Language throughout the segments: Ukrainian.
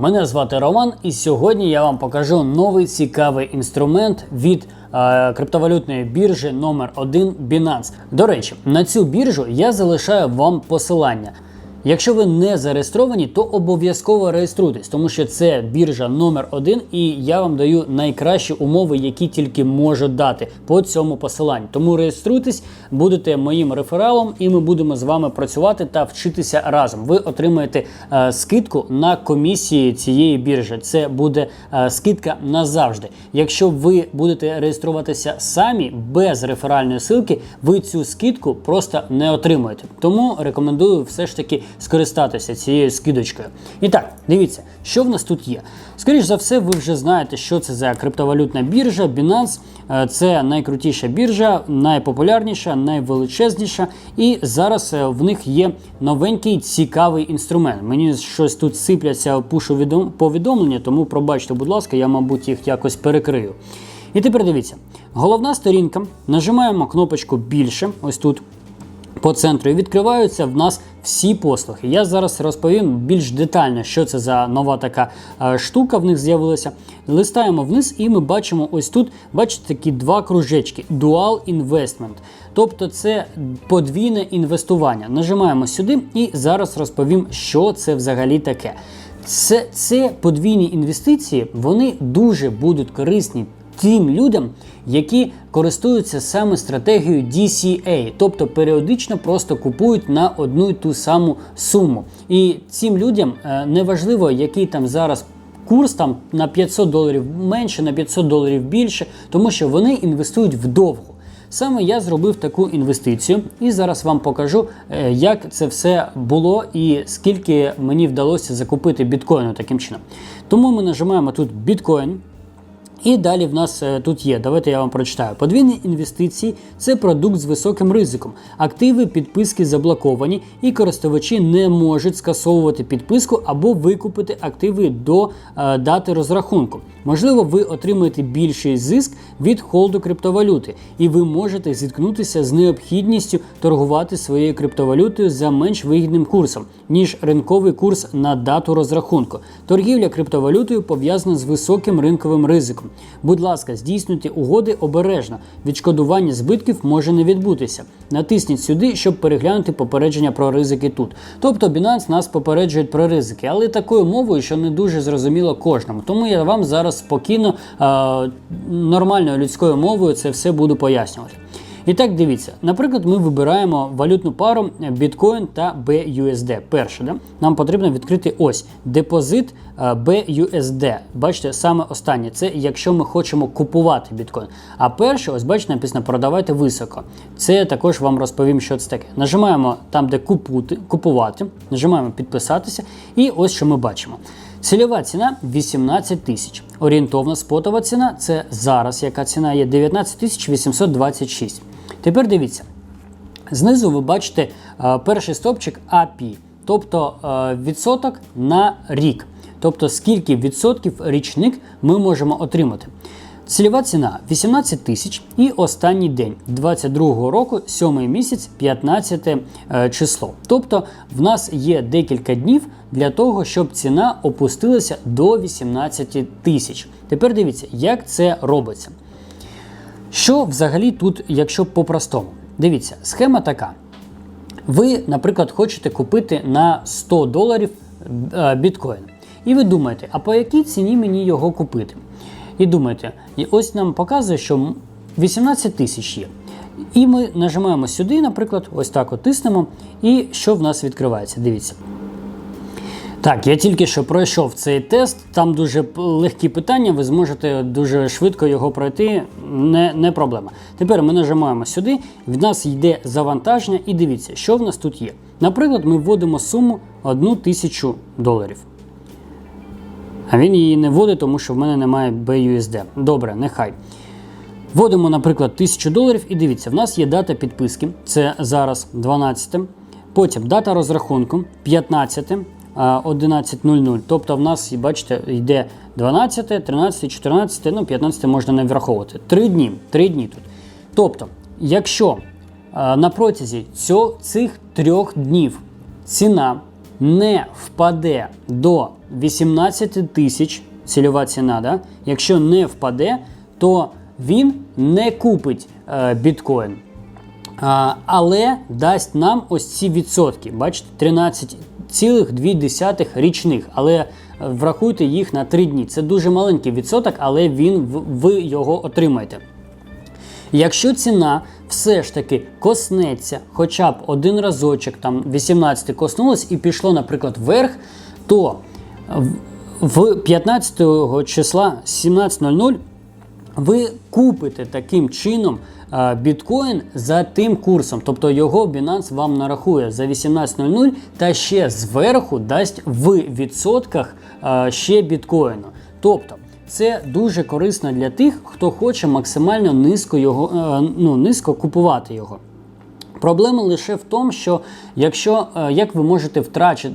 Мене звати Роман, і сьогодні я вам покажу новий цікавий інструмент від е, криптовалютної біржі номер 1 Binance. До речі, на цю біржу я залишаю вам посилання. Якщо ви не зареєстровані, то обов'язково реєструйтесь, тому що це біржа номер один, і я вам даю найкращі умови, які тільки можу дати по цьому посиланню. Тому реєструйтесь, будете моїм рефералом, і ми будемо з вами працювати та вчитися разом. Ви отримаєте е, скидку на комісії цієї біржі. Це буде е, скидка назавжди. Якщо ви будете реєструватися самі без реферальної ссылки, ви цю скидку просто не отримуєте. Тому рекомендую все ж таки скористатися цією скидочкою. І так, дивіться, що в нас тут є. Скоріше за все, ви вже знаєте, що це за криптовалютна біржа. Binance Е, це найкрутіша біржа, найпопулярніша, найвеличезніша. І зараз е, в них є новенький цікавий інструмент. Мені щось тут сипляться пушу повідомлення, тому пробачте, будь ласка, я, мабуть, їх якось перекрию. І тепер дивіться: головна сторінка. Нажимаємо кнопочку більше, ось тут по центру і відкриваються в нас всі послуги. Я зараз розповім більш детально, що це за нова така е, штука в них з'явилася. Листаємо вниз, і ми бачимо ось тут, бачите, такі два кружечки Dual Investment. Тобто це подвійне інвестування. Нажимаємо сюди і зараз розповім, що це взагалі таке. Це, це подвійні інвестиції, вони дуже будуть корисні тим людям, які користуються саме стратегією DCA, тобто періодично просто купують на одну й ту саму суму. І цим людям е, неважливо, який там зараз. Курс там на 500 доларів менше, на 500 доларів більше, тому що вони інвестують вдовго. Саме я зробив таку інвестицію, і зараз вам покажу, е, як це все було і скільки мені вдалося закупити біткоїну таким чином. Тому ми нажимаємо тут біткоін. І далі в нас е, тут є. Давайте я вам прочитаю. Подвійні інвестиції це продукт з високим ризиком. Активи підписки заблоковані, і користувачі не можуть скасовувати підписку або викупити активи до е, дати розрахунку. Можливо, ви отримаєте більший зиск від холду криптовалюти, і ви можете зіткнутися з необхідністю торгувати своєю криптовалютою за менш вигідним курсом, ніж ринковий курс на дату розрахунку. Торгівля криптовалютою пов'язана з високим ринковим ризиком. Будь ласка, здійснюйте угоди обережно. Відшкодування збитків може не відбутися. Натисніть сюди, щоб переглянути попередження про ризики тут. Тобто Binance нас попереджує про ризики, але такою мовою, що не дуже зрозуміло кожному. Тому я вам зараз спокійно, е, нормальною людською мовою це все буду пояснювати. І так, дивіться, наприклад, ми вибираємо валютну пару Bitcoin та BUSD. Перше, да? нам потрібно відкрити ось депозит е, BUSD. Бачите, саме останнє це якщо ми хочемо купувати біткоін. А перше, ось бачите, написано продавайте високо. Це я також вам розповім, що це таке. Нажимаємо там, де купути, купувати, нажимаємо підписатися, і ось що ми бачимо. Цільова ціна 18 тисяч. Орієнтовна спотова ціна це зараз, яка ціна є 19 тисяч 826. Тепер дивіться. Знизу ви бачите е, перший стопчик API, тобто е, відсоток на рік. Тобто скільки відсотків річник ми можемо отримати. Цільова ціна 18 тисяч і останній день 22 року, 7 місяць, 15 е, число. Тобто в нас є декілька днів для того, щоб ціна опустилася до 18 тисяч. Тепер дивіться, як це робиться. Що взагалі тут, якщо по-простому? Дивіться, схема така. Ви, наприклад, хочете купити на 100 доларів е, біткоін. І ви думаєте, а по якій ціні мені його купити? І думаєте, ось нам показує, що 18 тисяч є. І ми нажимаємо сюди, наприклад, ось так тиснемо, і що в нас відкривається? Дивіться. Так, я тільки що пройшов цей тест. Там дуже легкі питання, ви зможете дуже швидко його пройти, не, не проблема. Тепер ми нажимаємо сюди, в нас йде завантаження, і дивіться, що в нас тут є. Наприклад, ми вводимо суму 1 тисячу доларів. А він її не вводить, тому що в мене немає BUSD. Добре, нехай. Вводимо, наприклад, 1000 доларів, і дивіться, в нас є дата підписки, це зараз 12. Потім дата розрахунку 15, 11.00. Тобто в нас, бачите, йде 12, 13, 14, ну 15 можна не враховувати. Три дні. Три дні тут. Тобто, якщо на протязі цих трьох днів ціна не впаде до 18 тисяч цільова ціна, да? якщо не впаде, то він не купить е, біткоін. А, але дасть нам ось ці відсотки. Бачите, 13,2 річних. Але е, врахуйте їх на 3 дні. Це дуже маленький відсоток, але він ви його отримаєте. Якщо ціна все ж таки коснеться хоча б один разочок, там 18 коснулось і пішло, наприклад, вверх, то в- в 15 числа 17.00 ви купите таким чином біткоін за тим курсом, тобто його Binance вам нарахує за 18.00 та ще зверху дасть в відсотках ще біткоїну. Тобто це дуже корисно для тих, хто хоче максимально низько його е, ну, низько купувати його. Проблема лише в тому, що якщо е, як ви можете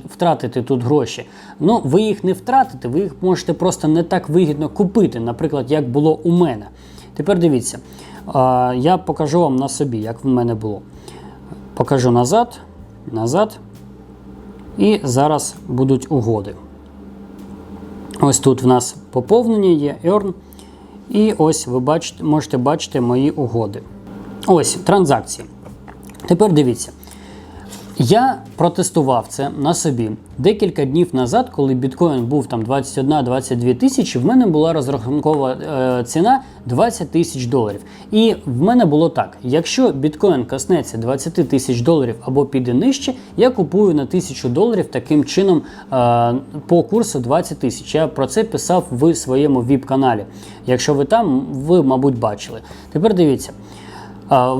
втратити тут гроші, ну ви їх не втратите, ви їх можете просто не так вигідно купити, наприклад, як було у мене. Тепер дивіться, е, я покажу вам на собі, як в мене було. Покажу назад, назад. І зараз будуть угоди. Ось тут в нас поповнення є, earn. І ось ви бачите, можете бачити мої угоди. Ось транзакції. Тепер дивіться. Я протестував це на собі декілька днів назад, коли біткоін був там 21-22 тисячі, в мене була розрахункова е, ціна 20 тисяч доларів. І в мене було так: якщо біткоін коснеться 20 тисяч доларів або піде нижче, я купую на 1000 доларів таким чином е, по курсу 20 тисяч. Я про це писав в своєму віп-каналі. Якщо ви там, ви, мабуть, бачили. Тепер дивіться.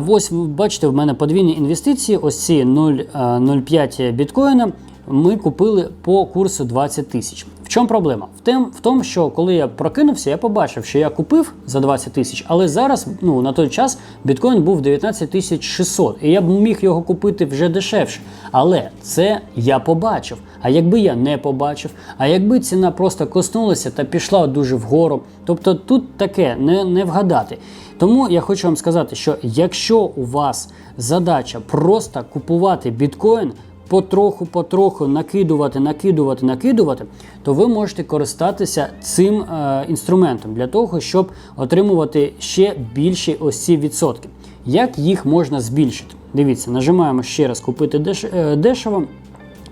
Ось бачите, в мене подвійні інвестиції. Ось ці 0,05 біткоїна ми купили по курсу 20 тисяч. Чому проблема? В тем, в тому, що коли я прокинувся, я побачив, що я купив за 20 тисяч, але зараз, ну на той час, біткоін був 19 тисяч 600, і я б міг його купити вже дешевше. Але це я побачив. А якби я не побачив, а якби ціна просто коснулася та пішла дуже вгору, тобто тут таке не, не вгадати. Тому я хочу вам сказати, що якщо у вас задача просто купувати біткоін, потроху-потроху накидувати, накидувати, накидувати, то ви можете користатися цим е, інструментом для того, щоб отримувати ще більші ось ці відсотки. Як їх можна збільшити? Дивіться, нажимаємо ще раз купити деш, е, дешево,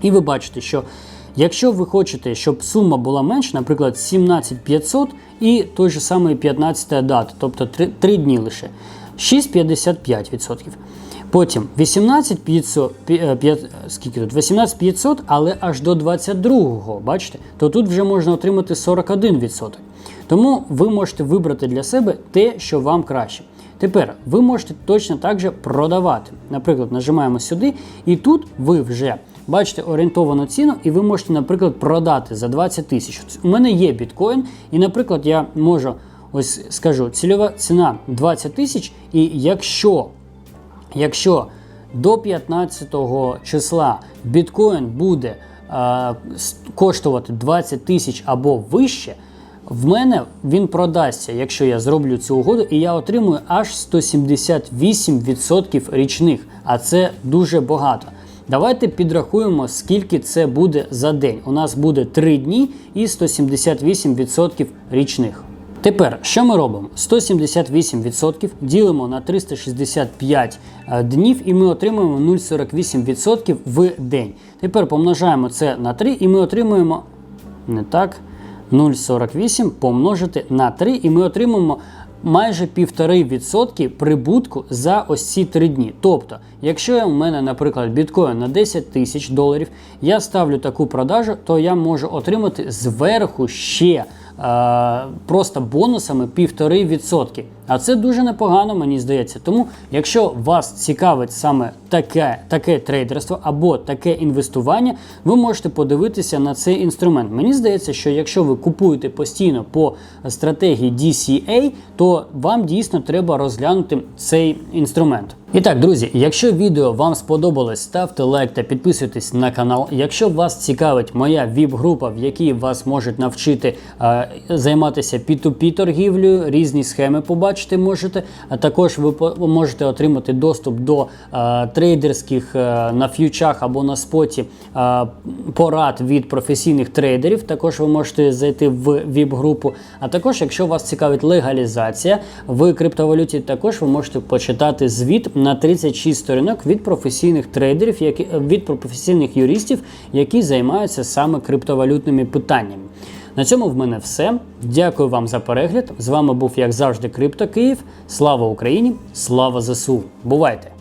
і ви бачите, що Якщо ви хочете, щоб сума була менша, наприклад, 17500 і той же самий 15 дата, тобто 3, 3 дні лише, 6,55%. Потім 18500, пі- е, скільки тут? 18500, але аж до 22-го, бачите, то тут вже можна отримати 41%. Тому ви можете вибрати для себе те, що вам краще. Тепер ви можете точно так же продавати. Наприклад, нажимаємо сюди, і тут ви вже бачите орієнтовану ціну, і ви можете, наприклад, продати за 20 тисяч. У мене є біткоін, і, наприклад, я можу ось скажу, цільова ціна 20 тисяч, і якщо, якщо до 15 числа біткоін буде е, коштувати 20 тисяч або вище. В мене він продасться, якщо я зроблю цю угоду, і я отримую аж 178% річних, а це дуже багато. Давайте підрахуємо, скільки це буде за день. У нас буде 3 дні і 178% річних. Тепер, що ми робимо? 178% ділимо на 365 е, днів і ми отримуємо 0,48% в день. Тепер помножаємо це на 3 і ми отримуємо не так. 0,48 помножити на 3, і ми отримаємо майже 1,5% прибутку за ось ці 3 дні. Тобто, якщо у мене, наприклад, біткоін на 10 тисяч доларів, я ставлю таку продажу, то я можу отримати зверху ще просто бонусами 1,5%. А це дуже непогано, мені здається. Тому, якщо вас цікавить саме таке, таке трейдерство або таке інвестування, ви можете подивитися на цей інструмент. Мені здається, що якщо ви купуєте постійно по стратегії DCA, то вам дійсно треба розглянути цей інструмент. І так, друзі, якщо відео вам сподобалось, ставте лайк та підписуйтесь на канал. Якщо вас цікавить моя віп-група, в якій вас можуть навчити е, займатися P2P торгівлею, різні схеми побачити можете. А також ви можете отримати доступ до е, трейдерських е, на ф'ючах або на споті е, порад від професійних трейдерів. Також ви можете зайти в віп-групу. А також, якщо вас цікавить легалізація в криптовалюті, також ви можете почитати звіт на 36 сторінок від професійних трейдерів, які від професійних юристів, які займаються саме криптовалютними питаннями. На цьому в мене все. Дякую вам за перегляд. З вами був, як завжди, Крипто Київ. Слава Україні! Слава ЗСУ! Бувайте!